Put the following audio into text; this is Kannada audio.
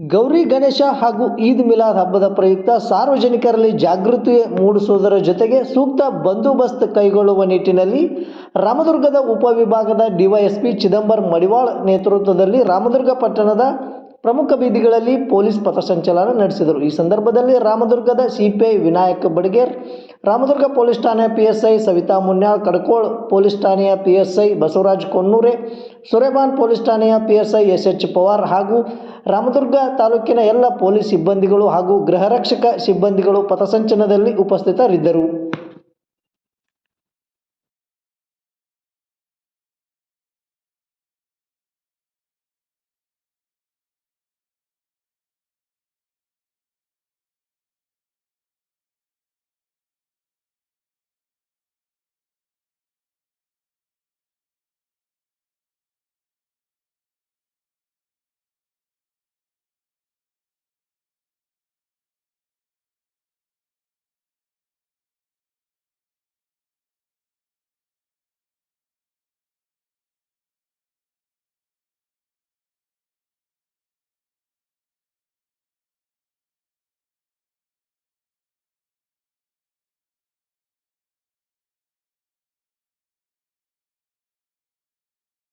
ಗೌರಿ ಗಣೇಶ ಹಾಗೂ ಈದ್ ಮಿಲಾದ್ ಹಬ್ಬದ ಪ್ರಯುಕ್ತ ಸಾರ್ವಜನಿಕರಲ್ಲಿ ಜಾಗೃತಿ ಮೂಡಿಸುವುದರ ಜೊತೆಗೆ ಸೂಕ್ತ ಬಂದೋಬಸ್ತ್ ಕೈಗೊಳ್ಳುವ ನಿಟ್ಟಿನಲ್ಲಿ ರಾಮದುರ್ಗದ ಉಪವಿಭಾಗದ ಡಿವೈಎಸ್ಪಿ ಚಿದಂಬರ್ ಮಡಿವಾಳ್ ನೇತೃತ್ವದಲ್ಲಿ ರಾಮದುರ್ಗ ಪಟ್ಟಣದ ಪ್ರಮುಖ ಬೀದಿಗಳಲ್ಲಿ ಪೊಲೀಸ್ ಪಥಸಂಚಲನ ನಡೆಸಿದರು. ಈ ಸಂದರ್ಭದಲ್ಲಿ ರಾಮದುರ್ಗದ ಸಿಪಿಐ ವಿನಾಯಕ್ ಬಡಗೇರ್, ರಾಮದುರ್ಗ ಪೊಲೀಸ್ ಠಾಣೆಯ ಪಿಎಸ್ಐ ಸವಿತಾ ಮುನ್ಯಾಳ್, ಕಡ್ಕೋಳ್ ಪೊಲೀಸ್ ಠಾಣೆಯ ಪಿಎಸ್ಐ ಬಸವರಾಜ್ ಕೊನ್ನೂರೆ ಸುರೇಬಾನ್ ಪೊಲೀಸ್ ಠಾಣೆಯ ಪಿಎಸ್ಐ ಎಸ್ ಎಚ್ ಪವಾರ್ ಹಾಗೂ ರಾಮದುರ್ಗ ತಾಲೂಕಿನ ಎಲ್ಲ ಪೊಲೀಸ್ ಸಿಬ್ಬಂದಿಗಳು ಹಾಗೂ ಗೃಹರಕ್ಷಕ ಸಿಬ್ಬಂದಿಗಳು ಪಥಸಂಚಲನದಲ್ಲಿ ಉಪಸ್ಥಿತರಿದ್ದರು.